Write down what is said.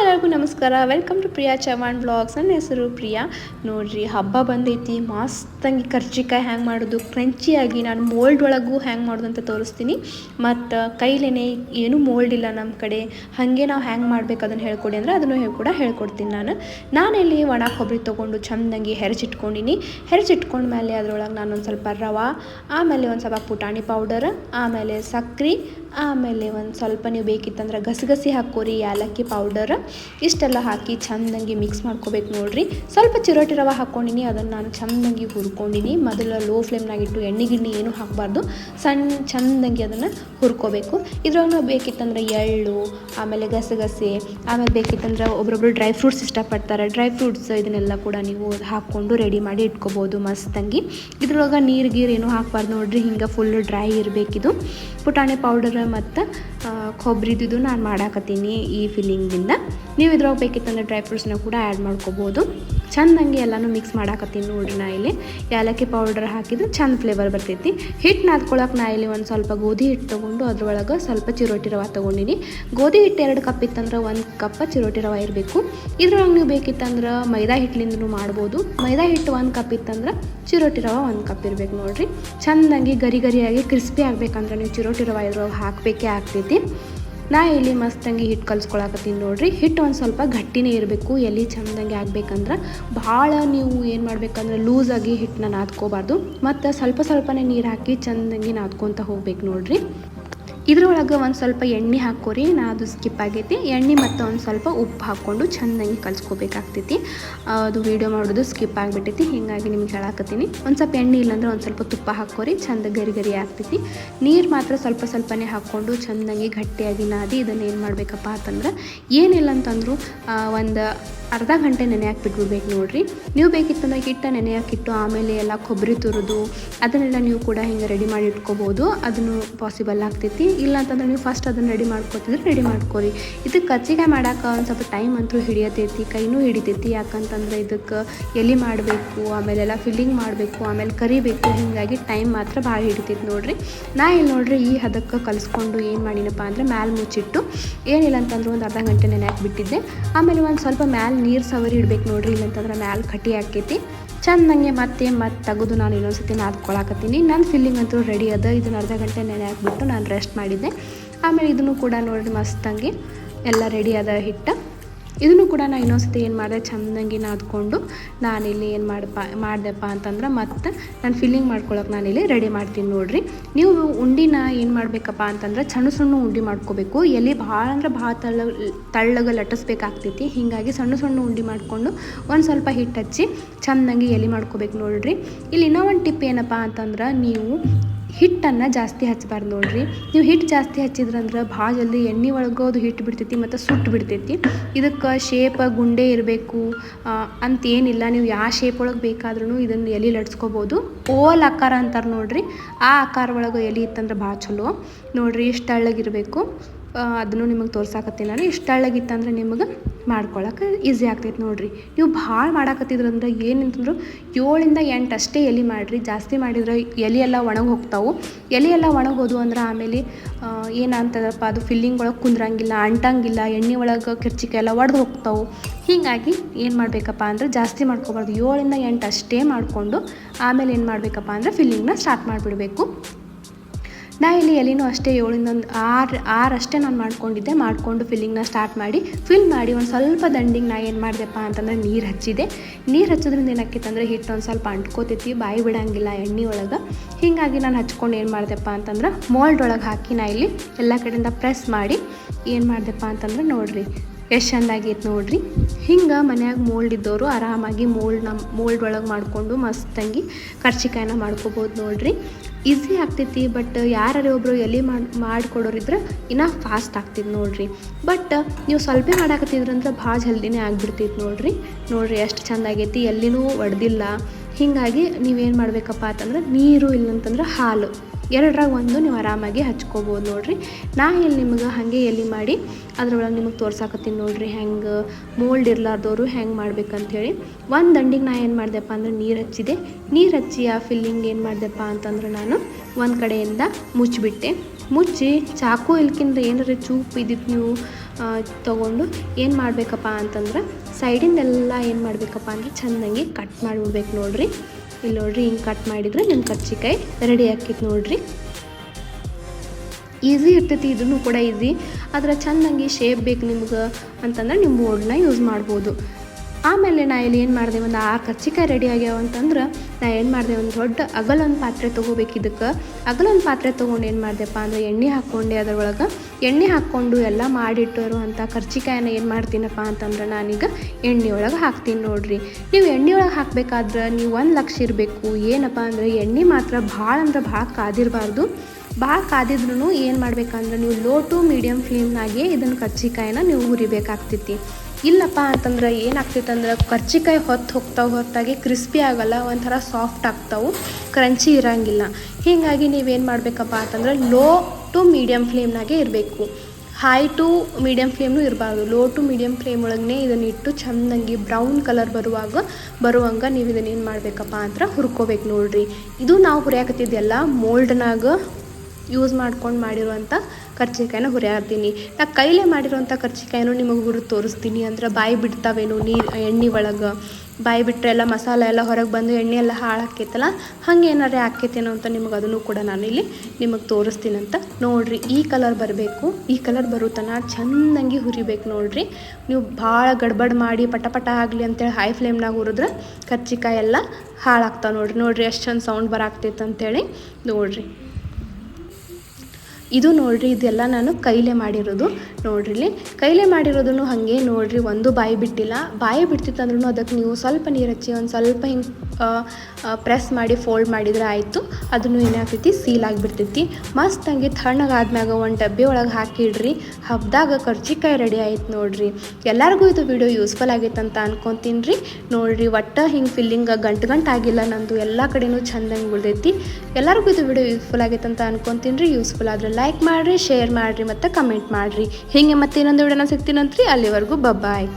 ಎಲ್ಲರಿಗೂ ನಮಸ್ಕಾರ. Welcome to Priya Chavan blogs ನನ್ನ ಹೆಸರು ಪ್ರಿಯಾ. ನೋಡ್ರಿ, ಹಬ್ಬ ಬಂದೈತಿ. ಮಸ್ತಂಗಿ ಕರ್ಜಿಕಾಯಿ ಹ್ಯಾಂಗೆ ಮಾಡೋದು. ಕ್ರಂಚಿಯಾಗಿ ನಾನು ಮೋಲ್ಡ್ ಒಳಗೂ ಹ್ಯಾಂಗ್ ಮಾಡೋದು ಅಂತ ತೋರಿಸ್ತೀನಿ. ಮತ್ತು ಕೈಲೇನೆ ಏನೂ ಮೋಲ್ಡ್ ಇಲ್ಲ ನಮ್ಮ ಕಡೆ. ಹಾಗೆ ನಾವು ಹ್ಯಾಂಗ್ ಮಾಡ್ಬೇಕು ಅದನ್ನು ಹೇಳ್ಕೊಡಿ ಅಂದರೆ ಅದನ್ನು ಕೂಡ ಹೇಳ್ಕೊಡ್ತೀನಿ ನಾನು. ನಾನಿಲ್ಲಿ ಒಣ ಕೊಬ್ಬರಿ ತೊಗೊಂಡು ಚೆಂದಂಗಿ ಹೆರಚಿಟ್ಕೊಂಡಿನಿ. ಮೇಲೆ ಅದರೊಳಗೆ ನಾನು ಒಂದು ಸ್ವಲ್ಪ ರವಾ, ಆಮೇಲೆ ಒಂದು ಸ್ವಲ್ಪ ಪುಟಾಣಿ ಪೌಡರ್ ಆಮೇಲೆ ಸಕ್ರೆ ಆಮೇಲೆ ಒಂದು ಸ್ವಲ್ಪ ನೀವು ಬೇಕಿತ್ತಂದ್ರೆ ಗಸಗಸಿ ಹಾಕೋರಿ ಏಲಕ್ಕಿ ಪೌಡರ್ ಇಷ್ಟೆಲ್ಲ ಹಾಕಿ ಚೆಂದಂಗೆ ಮಿಕ್ಸ್ ಮಾಡ್ಕೋಬೇಕು ನೋಡ್ರಿ. ಸ್ವಲ್ಪ ಚಿರೋಟಿ ರವೆ ಹಾಕ್ಕೊಂಡಿನಿ, ಅದನ್ನು ನಾನು ಚಂದಂಗೆ ಹುರ್ಕೊಂಡಿನಿ. ಮೊದಲು ಲೋ ಫ್ಲೇಮ್ನಾಗಿಟ್ಟು ಎಣ್ಣೆ ಗಿಣ್ಣೆ ಏನೂ ಹಾಕಬಾರ್ದು. ಸಣ್ಣ ಚಂದಂಗೆ ಅದನ್ನು ಹುರ್ಕೋಬೇಕು. ಇದ್ರೊಳಗೆ ನಾವು ಬೇಕಿತ್ತಂದ್ರೆ ಎಳ್ಳು, ಆಮೇಲೆ ಗಸಗಸೆ, ಆಮೇಲೆ ಬೇಕಿತ್ತಂದ್ರೆ ಒಬ್ರೊಬ್ರು ಡ್ರೈ ಫ್ರೂಟ್ಸ್ ಇಷ್ಟಪಡ್ತಾರೆ. ಡ್ರೈ ಫ್ರೂಟ್ಸ್ ಇದನ್ನೆಲ್ಲ ಕೂಡ ನೀವು ಹಾಕ್ಕೊಂಡು ರೆಡಿ ಮಾಡಿ ಇಟ್ಕೋಬೋದು ಮಸ್ತಂಗಿ ಇದ್ರೊಳಗೆ ನೀರು ಗೀರು ಏನೂ ಹಾಕಬಾರ್ದು ನೋಡ್ರಿ, ಹಿಂಗೆ ಫುಲ್ ಡ್ರೈ ಇರಬೇಕಿದು. ಪುಟಾಣಿ ಪೌಡರ್ ಮತ್ತು ಕೊಬ್ಬರಿದ್ದು ನಾನು ಮಾಡಾಕತ್ತೀನಿ ಈ ಫಿಲ್ಲಿಂಗಿಂದ ನೀವು ಇದ್ರಾಗ ಬೇಕಿತ್ತಂದ್ರೆ ಡ್ರೈ ಫ್ರೂಟ್ಸ್ನ ಕೂಡ ಆ್ಯಡ್ ಮಾಡ್ಕೋಬೋದು. ಚಂದಂಗೆ ಎಲ್ಲನೂ ಮಿಕ್ಸ್ ಮಾಡಾಕತ್ತೀನಿ ನೋಡ್ರಿ ನಾ ಇಲ್ಲಿ. ಏಲಕ್ಕಿ ಪೌಡರ್ ಹಾಕಿದ್ರೆ ಚಂದ ಫ್ಲೇವರ್ ಬರ್ತೈತಿ. ಹಿಟ್ಟು ನಾದ್ಕೊಳಕ್ಕೆ ನಾ ಇಲ್ಲಿ ಒಂದು ಸ್ವಲ್ಪ ಗೋಧಿ ಹಿಟ್ಟು ತೊಗೊಂಡು ಅದ್ರೊಳಗೆ ಸ್ವಲ್ಪ ಚಿರೋಟಿ ರವೆ ತೊಗೊಂಡಿನಿ. ಗೋಧಿ ಹಿಟ್ಟು ಎರಡು ಕಪ್ ಇತ್ತಂದ್ರೆ ಒಂದು ಕಪ್ ಚಿರೋಟಿ ರವೆ ಇರಬೇಕು. ಇದ್ರೊಳಗೆ ನೀವು ಬೇಕಿತ್ತಂದ್ರೆ ಮೈದಾ ಹಿಟ್ಟಿನಿಂದನೂ ಮಾಡ್ಬೋದು. ಮೈದಾ ಹಿಟ್ಟು ಒಂದು ಕಪ್ ಇತ್ತಂದ್ರೆ ಚಿರೋಟಿ ರವೆ ಒಂದು ಕಪ್ ಇರಬೇಕು ನೋಡ್ರಿ. ಚಂದಂಗೆ ಗರಿ ಗರಿಯಾಗಿ ಕ್ರಿಸ್ಪಿ ಆಗಬೇಕಂದ್ರೆ ನೀವು ಚಿರೋಟಿ ರವೆ ಇದ್ರೊಳಗೆ ಹಾಕಬೇಕೇ ಆಗ್ತೈತಿ. ನಾ ಇಲ್ಲಿ ಮಸ್ತಂಗೆ ಹಿಟ್ಟು ಕಲ್ಸ್ಕೊಳಕತ್ತೀನಿ ನೋಡ್ರಿ. ಹಿಟ್ಟು ಒಂದು ಸ್ವಲ್ಪ ಗಟ್ಟಿನೇ ಇರಬೇಕು. ಎಲ್ಲಿ ಚಂದಂಗೆ ಆಗ್ಬೇಕಂದ್ರೆ ಭಾಳ ನೀವು ಏನು ಮಾಡ್ಬೇಕಂದ್ರೆ ಲೂಸಾಗಿ ಹಿಟ್ಟನ್ನ ನಾದ್ಕೋಬಾರ್ದು. ಮತ್ತು ಸ್ವಲ್ಪ ಸ್ವಲ್ಪನೇ ನೀರು ಹಾಕಿ ಚಂದಂಗಿ ನಾದ್ಕೊತ ಹೋಗ್ಬೇಕು ನೋಡ್ರಿ. ಇದ್ರೊಳಗೆ ಒಂದು ಸ್ವಲ್ಪ ಎಣ್ಣೆ ಹಾಕೋರಿ, ನಾ ಅದು ಸ್ಕಿಪ್ ಆಗೈತಿ. ಎಣ್ಣೆ ಮತ್ತು ಒಂದು ಸ್ವಲ್ಪ ಉಪ್ಪು ಹಾಕ್ಕೊಂಡು ಚೆಂದಂಗೆ ಕಲ್ಸ್ಕೊಬೇಕಾಗ್ತೈತಿ. ಅದು ವೀಡಿಯೋ ಮಾಡೋದು ಸ್ಕಿಪ್ ಆಗಿಬಿಟ್ಟೈತಿ, ಹೀಗಾಗಿ ನಿಮ್ಗೆ ಹೇಳಾಕತ್ತೀನಿ. ಒಂದು ಸ್ವಲ್ಪ ಎಣ್ಣೆ ಇಲ್ಲಾಂದ್ರೆ ಒಂದು ಸ್ವಲ್ಪ ತುಪ್ಪ ಹಾಕೋರಿ, ಚಂದ ಗರಿ ಗರಿ ಆಗ್ತೈತಿ. ನೀರು ಮಾತ್ರ ಸ್ವಲ್ಪ ಸ್ವಲ್ಪನೇ ಹಾಕ್ಕೊಂಡು ಚೆಂದಂಗೆ ಗಟ್ಟಿಯಾಗಿ ನಾದಿ ಇದನ್ನು ಏನು ಮಾಡಬೇಕಪ್ಪ ಅಂತಂದ್ರೆ ಏನಿಲ್ಲ ಅಂತಂದರೂ ಒಂದು ಅರ್ಧ ಗಂಟೆ ನೆನೆಯಾಕೆ ಬಿಟ್ಬಿಡ್ಬೇಕು ನೋಡಿರಿ. ನೀವು ಬೇಕಿತ್ತಂದ್ರೆ ಹಿಟ್ಟ ನೆನೆಯಾಕಿಟ್ಟು ಆಮೇಲೆ ಎಲ್ಲ ಕೊಬ್ಬರಿ ತುರಿದು, ಅದನ್ನೆಲ್ಲ ನೀವು ಕೂಡ ಹಿಂಗೆ ರೆಡಿ ಮಾಡಿ ಇಟ್ಕೋಬೋದು. ಅದನ್ನು ಪಾಸಿಬಲ್ ಆಗ್ತೈತಿ. ಇಲ್ಲ ಅಂತಂದ್ರೆ ನೀವು ಫಸ್ಟ್ ಅದನ್ನು ರೆಡಿ ಮಾಡ್ಕೋತಿದ್ರೆ ರೆಡಿ ಮಾಡ್ಕೋರಿ. ಇದಕ್ಕೆ ಕಜ್ಜಿಗೆ ಮಾಡೋಕೆ ಒಂದು ಸ್ವಲ್ಪ ಟೈಮ್ ಅಂತೂ ಹಿಡಿಯತೈತಿ, ಕೈನೂ ಹಿಡಿತೈತಿ. ಯಾಕಂತಂದ್ರೆ ಇದಕ್ಕೆ ಎಲೆ ಮಾಡಬೇಕು, ಆಮೇಲೆಲ್ಲ ಫಿಲ್ಲಿಂಗ್ ಮಾಡಬೇಕು, ಆಮೇಲೆ ಕರಿಬೇಕು, ಹೀಗಾಗಿ ಟೈಮ್ ಮಾತ್ರ ಭಾಳ ಹಿಡಿತೈತಿ ನೋಡಿರಿ. ನಾ ಇಲ್ಲಿ ನೋಡ್ರಿ ಈ ಹದಕ್ಕೆ ಕಲಿಸ್ಕೊಂಡು ಏನು ಮಾಡಿನಪ್ಪ ಅಂದರೆ ಮ್ಯಾಲೆ ಮುಚ್ಚಿಟ್ಟು, ಏನಿಲ್ಲ ಅಂತಂದ್ರೆ ಒಂದು ಅರ್ಧ ಗಂಟೆ ನೆನೆ ಬಿಟ್ಟಿದ್ದೆ. ಆಮೇಲೆ ಒಂದು ಸ್ವಲ್ಪ ಮ್ಯಾಲೆ ನೀರು ಸವರಿ ಇಡ್ಬೇಕು ನೋಡ್ರಿ ಇಲ್ಲಂತಂದ್ರೆ ಮ್ಯಾಲೆ ಕಟಿ ಆಕೈತಿ ಚಂದಂಗೆ ಮತ್ತೆ ಮತ್ತೆ ತೆಗೆದು ನಾನು ಇನ್ನೊಂದ್ಸತಿ ನಾದ್ಕೊಳಕತ್ತೀನಿ. ನನ್ನ ಫಿಲ್ಲಿಂಗ್ ಅಂತೂ ರೆಡಿ ಅದ. ಇದನ್ನ ಅರ್ಧ ಗಂಟೆ ನೆನೆ ಹಾಕ್ಬಿಟ್ಟು ನಾನು ರೆಸ್ಟ್ ಮಾಡಿದ್ದೆ. ಆಮೇಲೆ ಇದನ್ನು ಕೂಡ ನೋಡಿರಿ ಮಸ್ತಂಗೆ ಎಲ್ಲ ರೆಡಿ ಅದ ಹಿಟ್ಟು. ಇದನ್ನು ಕೂಡ ನಾನು ಇನ್ನೊಂದ್ಸತಿ ಏನು ಮಾಡಿದೆ? ಚೆಂದಂಗಿ ನಾದ್ಕೊಂಡು ನಾನಿಲ್ಲಿ ಏನು ಮಾಡಪ್ಪ ಮಾಡ್ದೆಪ್ಪ ಅಂತಂದ್ರೆ ಮತ್ತೆ ನಾನು ಫಿಲ್ಲಿಂಗ್ ಮಾಡ್ಕೊಳಕ್ಕೆ ನಾನಿಲ್ಲಿ ರೆಡಿ ಮಾಡ್ತೀನಿ ನೋಡ್ರಿ. ನೀವು ಉಂಡಿನ ಏನು ಮಾಡಬೇಕಪ್ಪ ಅಂತಂದ್ರೆ ಸಣ್ಣ ಸಣ್ಣ ಉಂಡಿ ಮಾಡ್ಕೋಬೇಕು. ಎಲ್ಲಿ ಭಾಳ ಅಂದ್ರೆ ಭಾಳ ತಳ್ಳ, ತಳ್ಳಗೆ ಲಟ್ಟಿಸ್ಬೇಕಾಗ್ತೈತಿ. ಹೀಗಾಗಿ ಸಣ್ಣ ಸಣ್ಣ ಉಂಡಿ ಮಾಡಿಕೊಂಡು ಒಂದು ಸ್ವಲ್ಪ ಹಿಟ್ಟು ಹಚ್ಚಿ ಚೆಂದಂಗಿ ಎಲೆ ಮಾಡ್ಕೋಬೇಕು ನೋಡ್ರಿ. ಇಲ್ಲಿ ಇನ್ನೂ ಒಂದು ಟಿಪ್ ಏನಪ್ಪ ಅಂತಂದ್ರೆ ನೀವು ಹಿಟ್ಟನ್ನು ಜಾಸ್ತಿ ಹಚ್ಚಬಾರ್ದು ನೋಡಿರಿ. ನೀವು ಹಿಟ್ಟು ಜಾಸ್ತಿ ಹಚ್ಚಿದ್ರಂದ್ರೆ ಭಾಳ ಜಲ್ದಿ ಎಣ್ಣೆ ಒಳಗೆ ಅದು ಹಿಟ್ಟು ಬಿಡ್ತೈತಿ ಮತ್ತು ಸುಟ್ಟು ಬಿಡ್ತೈತಿ. ಇದಕ್ಕೆ ಶೇಪ್ ಗುಂಡೆ ಇರಬೇಕು. ಅಂತ ಏನಿಲ್ಲ. ನೀವು ಯಾವ ಶೇಪ್ ಒಳಗೆ ಬೇಕಾದ್ರೂ ಇದನ್ನು ಎಲೆ ಲಟ್ಸ್ಕೊಬೋದು. ಓಲ್ ಆಕಾರ ಅಂತಾರೆ ನೋಡಿರಿ. ಆ ಆಕಾರ ಒಳಗೆ ಎಲೆ ಇತ್ತಂದ್ರೆ ಭಾಳ ಚಲೋ. ನೋಡಿರಿ ಇಷ್ಟು ತೆಳ್ಳಗಿರಬೇಕು ಅದನ್ನು ನಿಮಗೆ ತೋರ್ಸಾಕತ್ತೀನಿ ನಾನು ಇಷ್ಟು ತೆಳ್ಳಗಿತ್ತಂದ್ರೆ ನಿಮಗೆ ಮಾಡ್ಕೊಳಕ್ಕೆ ಈಸಿ ಆಗ್ತೈತೆ ನೋಡಿರಿ. ನೀವು ಭಾಳ ಮಾಡಾಕತ್ತಿದ್ರಂದ್ರೆ ಏನಂತಂದ್ರು ಏಳಿಂದ ಎಂಟು ಅಷ್ಟೇ ಎಲೆ ಮಾಡಿರಿ. ಜಾಸ್ತಿ ಮಾಡಿದ್ರೆ ಎಲೆ ಎಲ್ಲ ಒಣಗಿ ಹೋಗ್ತಾವೆ. ಎಲೆ ಎಲ್ಲ ಒಣಗೋದು ಅಂದ್ರೆ ಆಮೇಲೆ ಏನಂತದಪ್ಪ ಅದು ಫಿಲ್ಲಿಂಗ್ ಒಳಗೆ ಕುಂದ್ರಂಗಿಲ್ಲ, ಅಂಟಂಗಿಲ್ಲ, ಎಣ್ಣೆ ಒಳಗೆ ಕಿರ್ಚಿಕೆ ಎಲ್ಲ ಒಡೆದು ಹೋಗ್ತಾವೆ. ಹೀಗಾಗಿ ಏನು ಮಾಡಬೇಕಪ್ಪ ಅಂದ್ರೆ ಜಾಸ್ತಿ ಮಾಡ್ಕೋಬಾರ್ದು. ಏಳಿಂದ ಎಂಟು ಅಷ್ಟೇ ಮಾಡಿಕೊಂಡು ಆಮೇಲೆ ಏನು ಮಾಡಬೇಕಪ್ಪ ಅಂದ್ರೆ ಫಿಲ್ಲಿಂಗ್ನ ಸ್ಟಾರ್ಟ್ ಮಾಡಿಬಿಡಬೇಕು. ನಾ ಇಲ್ಲಿ ಎಲೆನೂ ಅಷ್ಟೇ ಏಳಿಂದ ಒಂದು ಆರು ಆರು ಅಷ್ಟೇ ನಾನು ಮಾಡ್ಕೊಂಡಿದ್ದೆ. ಮಾಡಿಕೊಂಡು ಫಿಲ್ಲಿಂಗ್ನ ಸ್ಟಾರ್ಟ್ ಮಾಡಿ ಫಿಲ್ ಮಾಡಿ ಒಂದು ಸ್ವಲ್ಪ ದಂಡಿಗೆ ನಾ ಏನು ಮಾಡಿದೆಪ್ಪ ಅಂತಂದ್ರೆ ನೀರು ಹಚ್ಚಿದೆ. ನೀರು ಹಚ್ಚೋದ್ರಿಂದ ಏನಾಕೈತೆ ಅಂದರೆ ಹಿಟ್ಟು ಒಂದು ಸ್ವಲ್ಪ ಅಂಟ್ಕೋತೈತಿ, ಬಾಯಿ ಬಿಡಂಗಿಲ್ಲ ಎಣ್ಣೆ ಒಳಗೆ. ಹೀಗಾಗಿ ನಾನು ಹಚ್ಕೊಂಡು ಏನು ಮಾಡಿದೆಪ್ಪ ಅಂತಂದ್ರೆ ಮೋಲ್ಡ್ ಒಳಗೆ ಹಾಕಿ ನಾ ಇಲ್ಲಿ ಎಲ್ಲ ಕಡೆಯಿಂದ ಪ್ರೆಸ್ ಮಾಡಿ, ಏನು ಮಾಡಿದೆಪ್ಪ ಅಂತಂದ್ರೆ ನೋಡಿರಿ, ಎಷ್ಟು ಚೆಂದಾಗೈತೆ ನೋಡಿರಿ. ಹಿಂಗೆ ಮನ್ಯಾಗ ಮೋಲ್ಡ್ ಇದ್ದವರು ಆರಾಮಾಗಿ ಮೋಲ್ಡ್ನ ಮೋಲ್ಡ್ ಒಳಗೆ ಮಾಡಿಕೊಂಡು ಮಸ್ತಂಗಿ ಕರ್ಚಿಕಾಯನ್ನ ಮಾಡ್ಕೋಬೋದು ನೋಡ್ರಿ. ಈಸಿ ಆಗ್ತೈತಿ ಬಟ್ ಯಾರು ಒಬ್ಬರು ಎಲ್ಲಿ ಮಾಡಿ, ಮಾಡಿಕೊಡೋರಿದ್ರೆ ಇನ್ನೂ ಫಾಸ್ಟ್ ಆಗ್ತೈತಿ ನೋಡ್ರಿ. ಬಟ್ ನೀವು ಸ್ವಲ್ಪ ಮಾಡಾಕತ್ತಿದ್ರಂದ್ರೆ ಭಾಳ ಜಲ್ದಿನೇ ಆಗಿಬಿಡ್ತೈತಿ ನೋಡ್ರಿ. ನೋಡ್ರಿ ಎಷ್ಟು ಚೆಂದಾಗೈತಿ ಎಲ್ಲಿನೂ ಒಡೆದಿಲ್ಲ. ಹೀಗಾಗಿ ನೀವೇನು ಮಾಡಬೇಕಪ್ಪ ಅಂತಂದ್ರೆ ನೀರು ಇಲ್ಲಂತಂದ್ರೆ ಹಾಲು. ಎರಡರಾಗ ಒಂದು ನೀವು ಆರಾಮಾಗಿ ಹಚ್ಕೋಬೋದು ನೋಡಿರಿ. ನಾ ಇಲ್ಲಿ ನಿಮ್ಗೆ ಹಾಗೆ ಎಲ್ಲಿ ಮಾಡಿ ಅದ್ರೊಳಗೆ ನಿಮಗೆ ತೋರ್ಸಾಕತ್ತೀನಿ ನೋಡಿರಿ ಹೆಂಗೆ ಮೋಲ್ಡ್ ಇರ್ಲಾರ್ದವರು ಹೆಂಗೆ ಮಾಡ್ಬೇಕಂಥೇಳಿ ಒಂದು ದಂಡಿಗೆ ನಾ ಏನು ಮಾಡಿದೆಪ್ಪ ಅಂದ್ರೆ ನೀರು ಹಚ್ಚಿದೆ. ನೀರು ಹಚ್ಚಿ ಆ ಫಿಲ್ಲಿಂಗ್ ಏನು ಮಾಡಿದೆಪ್ಪ ಅಂತಂದ್ರೆ ನಾನು ಒಂದು ಕಡೆಯಿಂದ ಮುಚ್ಚಿಬಿಟ್ಟೆ ಮುಚ್ಚಿ ಚಾಕು ಇಲ್ಕಿಂದ ಏನಾರ ಚೂಪ್ ಇದ್ದಿತ್ತು ನೀವು ತೊಗೊಂಡು ಏನು ಮಾಡಬೇಕಪ್ಪ ಅಂತಂದ್ರೆ ಸೈಡಿಂದೆಲ್ಲ ಏನು ಮಾಡಬೇಕಪ್ಪ ಅಂದ್ರೆ ಚೆಂದಂಗೆ ಕಟ್ ಮಾಡಿಬಿಡ್ಬೇಕು ನೋಡ್ರಿ. ಇಲ್ಲಿ ನೋಡ್ರಿ, ಹಿಂಗೆ ಕಟ್ ಮಾಡಿದ್ರೆ ನನ್ನ ಕರ್ಚಿಕಾಯಿ ರೆಡಿ ಆಕೈತೆ ನೋಡ್ರಿ. ಈಸಿ ಇರ್ತೈತಿ ಇದನ್ನು ಕೂಡ ಈಸಿ ಆದ್ರೆ ಚೆಂದಂಗೆ ಶೇಪ್ ಬೇಕು ನಿಮ್ಗೆ ಅಂತಂದ್ರೆ ನಿಮ್ಮ ಬೋರ್ಡ್ನ ಯೂಸ್ ಮಾಡ್ಬೋದು. ಆಮೇಲೆ ನಾ ಇಲ್ಲಿ ಏನು ಮಾಡಿದೆ, ಒಂದು ಆ ಕರ್ಚಿಕಾಯಿ ರೆಡಿ ಆಗ್ಯಾವ ಅಂತಂದ್ರೆ ನಾ ಏನು ಮಾಡಿದೆ, ಒಂದು ದೊಡ್ಡ ಅಗಲ ಒಂದು ಪಾತ್ರೆ ತೊಗೋಬೇಕು ಇದಕ್ಕೆ. ಅಗಲ ಒಂದು ಪಾತ್ರೆ ತೊಗೊಂಡು ಏನು ಮಾಡಿದೆಪ್ಪ ಅಂದ್ರೆ ಎಣ್ಣೆ ಹಾಕ್ಕೊಂಡೆ ಅದರೊಳಗೆ. ಎಣ್ಣೆ ಹಾಕ್ಕೊಂಡು ಎಲ್ಲ ಮಾಡಿಟ್ಟರು ಅಂಥ ಕರ್ಚಿಕಾಯನ್ನ ಏನು ಮಾಡ್ತೀನಪ್ಪ ಅಂತಂದ್ರೆ ನಾನೀಗ ಎಣ್ಣೆ ಒಳಗೆ ಹಾಕ್ತೀನಿ ನೋಡ್ರಿ. ನೀವು ಎಣ್ಣೆ ಒಳಗೆ ಹಾಕಬೇಕಾದ್ರೆ ನೀವು ಒಂದು ಲಕ್ಷ ಇರಬೇಕು. ಏನಪ್ಪ ಅಂದ್ರೆ ಎಣ್ಣೆ ಮಾತ್ರ ಭಾಳ ಅಂದ್ರೆ ಭಾಳ ಕಾದಿರಬಾರ್ದು. ಭಾಳ ಕಾದಿದ್ರೂ ಏನು ಮಾಡ್ಬೇಕಂದ್ರೆ ನೀವು ಲೋ ಟು ಮೀಡಿಯಮ್ ಫ್ಲೇಮ್ನಾಗೆ ಇದನ್ನು ಕರ್ಚಿಕಾಯಿನ ನೀವು ಹುರಿಬೇಕಾಗ್ತೈತಿ. ಇಲ್ಲಪ್ಪ ಅಂತಂದ್ರೆ ಏನಾಗ್ತೈತೆ ಅಂದ್ರೆ ಕರ್ಚಿಕಾಯಿ ಹೊತ್ತು ಹೋಗ್ತಾವೆ, ಹೊತ್ತಾಗಿ ಕ್ರಿಸ್ಪಿ ಆಗಲ್ಲ, ಒಂಥರ ಸಾಫ್ಟ್ ಆಗ್ತಾವೆ ಕ್ರಂಚಿ ಇರೋಂಗಿಲ್ಲ. ಹೀಗಾಗಿ ನೀವೇನು ಮಾಡಬೇಕಪ್ಪ ಅಂತಂದ್ರೆ ಲೋ ಟು ಮೀಡಿಯಮ್ ಫ್ಲೇಮ್ನಾಗೆ ಇರಬೇಕು. ಹೈ ಟು ಮೀಡಿಯಮ್ ಫ್ಲೇಮ್ನು ಇರಬಾರ್ದು. ಲೋ ಟು ಮೀಡಿಯಮ್ ಫ್ಲೇಮ್ ಒಳಗೆ ಇದನ್ನ ಇಟ್ಟು ಚೆಂದಂಗೆ ಬ್ರೌನ್ ಕಲರ್ ಬರುವಾಗ, ಬರುವಂಗೆ ನೀವು ಇದನ್ನೇನು ಮಾಡಬೇಕಪ್ಪ ಅಂದ್ರೆ ಹುರ್ಕೋಬೇಕು ನೋಡ್ರಿ. ಇದು ನಾವು ಹುರಿಯಾಕತ್ತಿದ್ದೆಲ್ಲ ಮೋಲ್ಡ್ನಾಗ ಯೂಸ್ ಮಾಡ್ಕೊಂಡು ಮಾಡಿರುವಂಥ ಕರ್ಚಿಕಾಯಿನ ಹುರಿಯಾತೀನಿ ನಾ ಕೈಲೇ ಮಾಡಿರುವಂಥ ಕರ್ಜಿಕಾಯಿನೂ ನಿಮಗೆ ಹುರಿದು ತೋರಿಸ್ತೀನಿ. ಅಂದ್ರೆ ಬಾಯಿ ಬಿಡ್ತಾವೇನು ನೀರು, ಎಣ್ಣೆ ಒಳಗೆ. ಬಾಯಿ ಬಿಟ್ಟರೆ ಎಲ್ಲ ಮಸಾಲೆ ಎಲ್ಲ ಹೊರಗೆ ಬಂದು ಎಣ್ಣೆ ಎಲ್ಲ ಹಾಳಾಕೈತಲ್ಲ ಹಂಗೆ ಏನಾರೇ ಆಕೈತೇನೋ ಅಂತ ನಿಮಗೆ ಅದನ್ನು ಕೂಡ ನಾನು ಇಲ್ಲಿ ನಿಮಗೆ ತೋರಿಸ್ತೀನಂತ ನೋಡಿರಿ. ಈ ಕಲರ್ ಬರಬೇಕು, ಈ ಕಲರ್ ಬರೋ ಚೆಂದಂಗೆ ಹುರಿಬೇಕು ನೋಡಿರಿ. ನೀವು ಭಾಳ ಗಡ್ಬಡ್ ಮಾಡಿ ಪಟ ಪಟ ಆಗಲಿ ಅಂತೇಳಿ ಹೈ ಫ್ಲೇಮ್ನಾಗ ಹುರಿದ್ರೆ ಕರ್ಚಿಕಾಯಿ ಎಲ್ಲ ಹಾಳಾಗ್ತಾವೆ ನೋಡಿರಿ. ನೋಡಿರಿ ಎಷ್ಟು ಚಂದ ಸೌಂಡ್ ಬರಾಕ್ತೈತೆ ಅಂತೇಳಿ ನೋಡಿರಿ. ಇದು ನೋಡ್ರಿ, ಇದೆಲ್ಲ ನಾನು ಕೈಲೇ ಮಾಡಿರೋದು. ನೋಡ್ರಿ ಕೈಲೇ ಮಾಡಿರೋದನ್ನು ಹಾಗೆ ನೋಡ್ರಿ, ಒಂದು ಬಾಯಿ ಬಿಟ್ಟಿಲ್ಲ. ಬಾಯಿ ಬಿಡ್ತಿತ್ತಂದ್ರೂ ಅದಕ್ಕೆ ನೀವು ಸ್ವಲ್ಪ ನೀರು ಹಚ್ಚಿ, ಒಂದು ಸ್ವಲ್ಪ ಹಿಂಗೆ ಪ್ರೆಸ್ ಮಾಡಿ ಫೋಲ್ಡ್ ಮಾಡಿದ್ರೆ ಆಯಿತು. ಅದನ್ನು ಏನಾಗ್ತೈತಿ ಸೀಲ್ ಆಗಿಬಿಡ್ತೈತಿ. ಮಸ್ತ್ ಹಂಗೆ ತಣ್ಣಗಾದ್ಮ್ಯಾಗ ಒಂದು ಡಬ್ಬಿ ಒಳಗೆ ಹಾಕಿಡ್ರಿ. ಹಬ್ದಾಗ ಕರ್ಜಿಕಾಯಿ ರೆಡಿ ಆಯ್ತು ನೋಡ್ರಿ. ಎಲ್ಲರಿಗೂ ಇದು ವಿಡಿಯೋ ಯೂಸ್ಫುಲ್ ಆಗೈತೆ ಅಂತ ಅನ್ಕೊತೀನಿ. ರೀ ನೋಡ್ರಿ, ಒಟ್ಟು ಹಿಂಗೆ ಫಿಲ್ಲಿಂಗ್ ಗಂಟು ಗಂಟು ಆಗಿಲ್ಲ. ನಂದು ಎಲ್ಲ ಕಡೆನೂ ಚಂದಂಗೆ ಉಳ್ದೈತಿ. ಎಲ್ಲರಿಗೂ ಇದು ವಿಡಿಯೋ ಯೂಸ್ಫುಲ್ ಆಗೈತೆ ಅಂತ ಅನ್ಕೊತೀನಿ. ರೀ ಯೂಸ್ಫುಲ್ ಆದರೆ ಲೈಕ್ ಮಾಡಿರಿ ಶೇರ್ ಮಾಡಿರಿ, ಮತ್ತು ಕಮೆಂಟ್ ಮಾಡಿರಿ. ಹಿಂಗೆ ಮತ್ತೆ ಇನ್ನೊಂದು ವಿಡಿಯೋನ ಸಿಗ್ತೀನಂತ್ರಿ? ಅಲ್ಲಿವರೆಗೂ ಬಬ್ಬಾಯ್